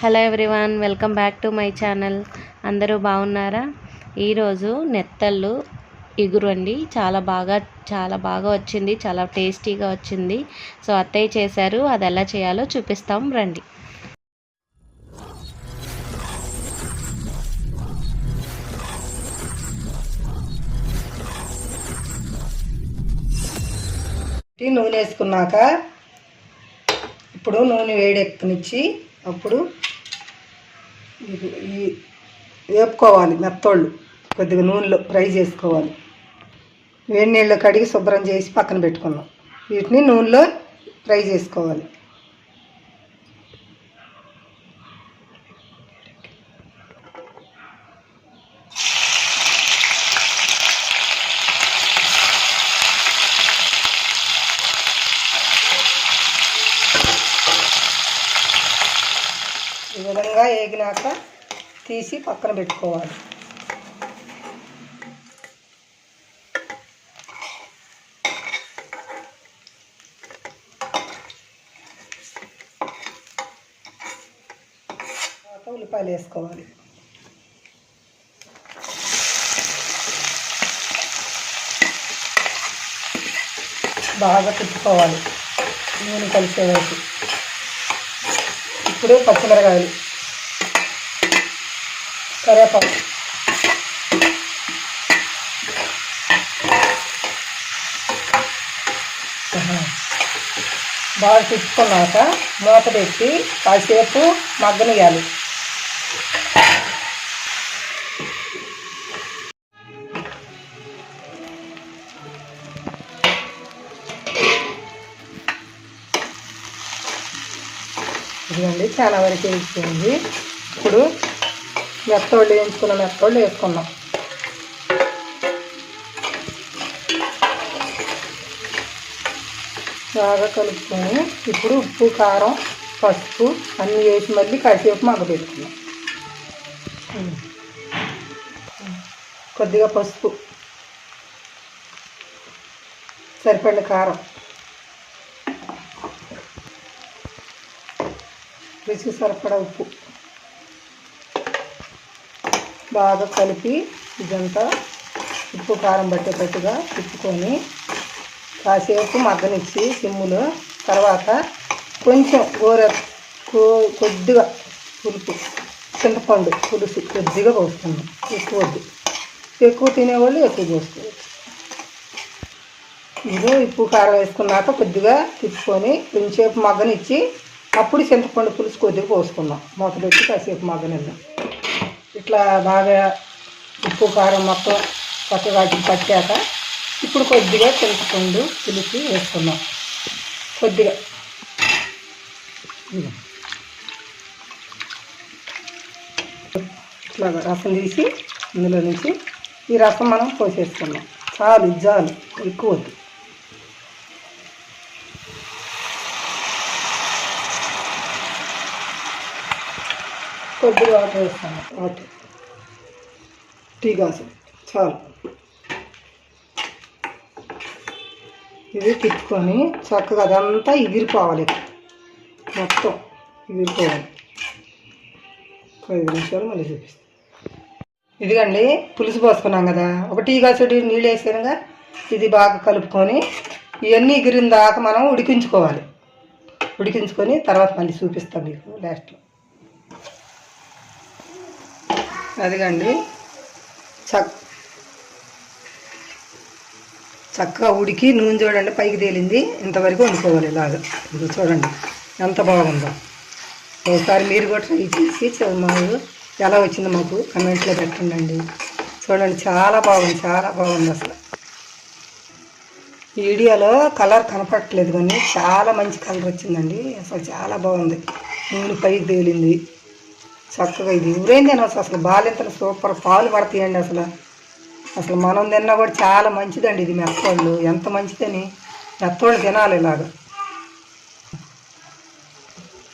Hello everyone welcome back to my channel. అందరూ బాగున్నారా? ఈరోజు నెత్తళ్ళు ఇగురు అండి. చాలా బాగా చాలా బాగా వచ్చింది. చాలా టేస్టీగా వచ్చింది. సో అత్తయ్య చేశారు. అది ఎలా చేయాలో చూపిస్తాం రండి. నూనె వేసుకున్నాక ఇప్పుడు నూనె వేడెక్కనిచ్చి అప్పుడు ఈ వేపుకోవాలి మెత్తోళ్ళు కొద్దిగా నూనెలో ఫ్రై చేసుకోవాలి. వేడి నీళ్ళు కడిగి శుభ్రం చేసి పక్కన పెట్టుకున్నాం వీటిని నూనెలో ఫ్రై చేసుకోవాలి. విధంగా వేగినాక తీసి పక్కన పెట్టుకోవాలి. తర్వాత ఉల్లిపాయలు వేసుకోవాలి. బాగా తిప్పుకోవాలి. నూనె కలిసే వరకు ఇప్పుడు పచ్చిమిరకాయలు. కరివేపాకు. బాగా తిప్పుకున్నాక మూత పెట్టి కాసేపు మగ్గనియాలి ఇదిగోండి చాలా వరకు వేసుకోండి. ఇప్పుడు మెత్తోళ్ళు వేయించుకున్న మెత్తోళ్ళు వేసుకున్నాం బాగా కలుపుకొని ఇప్పుడు ఉప్పు కారం పసుపు అన్నీ వేసి మళ్ళీ కాసేపు మగ్గబెట్టుకున్నాం ఉమ్. కొద్దిగా పసుపు. సరిపడిన కారం. రుచికి సరిపడా ఉప్పు. బాగా కలిపి ఇదంతా ఉప్పు కారం పట్టేటట్టుగా తిప్పుకొని కాసేపు మగ్గనిచ్చి సిమ్ములో తర్వాత కొంచెం కూర కో- కొద్దిగా పులుపు చింతపండు పులుసు కొద్దిగా పోస్తున్నాం ఎక్కువ వద్దు. ఎక్కువ తినేవాళ్ళు ఎక్కువ పోసుకోవచ్చు. ఇది ఉప్పు కారం వేసుకున్నాక కొద్దిగా తిప్పుకొని కొంచెంసేపు మగ్గనిచ్చి అప్పుడు చింతపండు పులుసు కొద్దిగా పోసుకున్నాం. మూత పెట్టి కాసేపు మగ్గనిద్దాం. ఇట్లా బాగా ఉప్పు కారం మొత్తం చక్కగా వాటికి పట్టాక ఇప్పుడు కొద్దిగా చింతపండు పులుసు వేసుకున్నాం. కొద్దిగా. ఇట్లా రసం తీసి ఇందులో నుంచి ఈ రసం మనం పోసేసుకుందాం చాలు జాలు ఎక్కువ వద్దు. కొద్దిగా వాటర్ వేస్తాను. వాటర్ టీ గ్లాసు చాలు. ఇది తిప్పుకొని చక్కగా అదంతా ఎగిరిపోవాలి. మొత్తం ఎగిరిపోవాలి. ఐదు నిమిషాలు మళ్ళీ చూపిస్తాను ఇదిగండి పులుసు పోసుకున్నాం కదా. ఒక టీ గ్లాసుడి నీళ్ళు వేసానుగా. ఇది బాగా కలుపుకొని ఇవన్నీ ఎగిరిన దాకా మనం ఉడికించుకోవాలి. ఉడికించుకొని తర్వాత మళ్ళీ చూపిస్తాం మీకు లాస్ట్లో. అదిగండి. చక్ చక్కగా ఉడికి నూనె చూడండి పైకి తేలింది. ఇంతవరకు వండుకోవాలి ఇలాగ. ఇది చూడండి ఎంత బాగుందో. ఒకసారి మీరు కూడా ట్రై చేసి మాకు ఎలా వచ్చిందో మాకు కమెంట్లో పెట్టండి చూడండి చాలా బాగుంది చాలా బాగుంది అసలు. వీడియోలో కలర్ కనపడట్లేదు కానీ చాలా మంచి కలర్ వచ్చిందండి. అసలు చాలా బాగుంది. నూనె పైకి తేలింది. చక్కగా ఇది. ఎవరైనా తినవచ్చు అసలు బాలింతలు సూపర్. పాలు పడతాయండి అసలు. అసలు మనం తిన్నా కూడా చాలా మంచిదండి ఇది మెత్తోళ్ళు. ఎంత మంచిదని మెత్తోళ్ళు తినాలి ఇలాగ.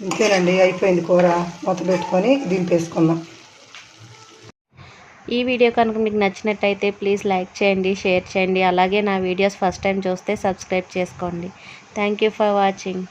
ఇంతేనండి అయిపోయింది కూర. మూత పెట్టుకొని దింపేసుకుందాం ఈ వీడియో కనుక మీకు నచ్చినట్టయితే ప్లీజ్ లైక్ చేయండి షేర్ చేయండి. అలాగే నా వీడియోస్ ఫస్ట్ టైం చూస్తే సబ్స్క్రైబ్ చేసుకోండి. Thank you for watching.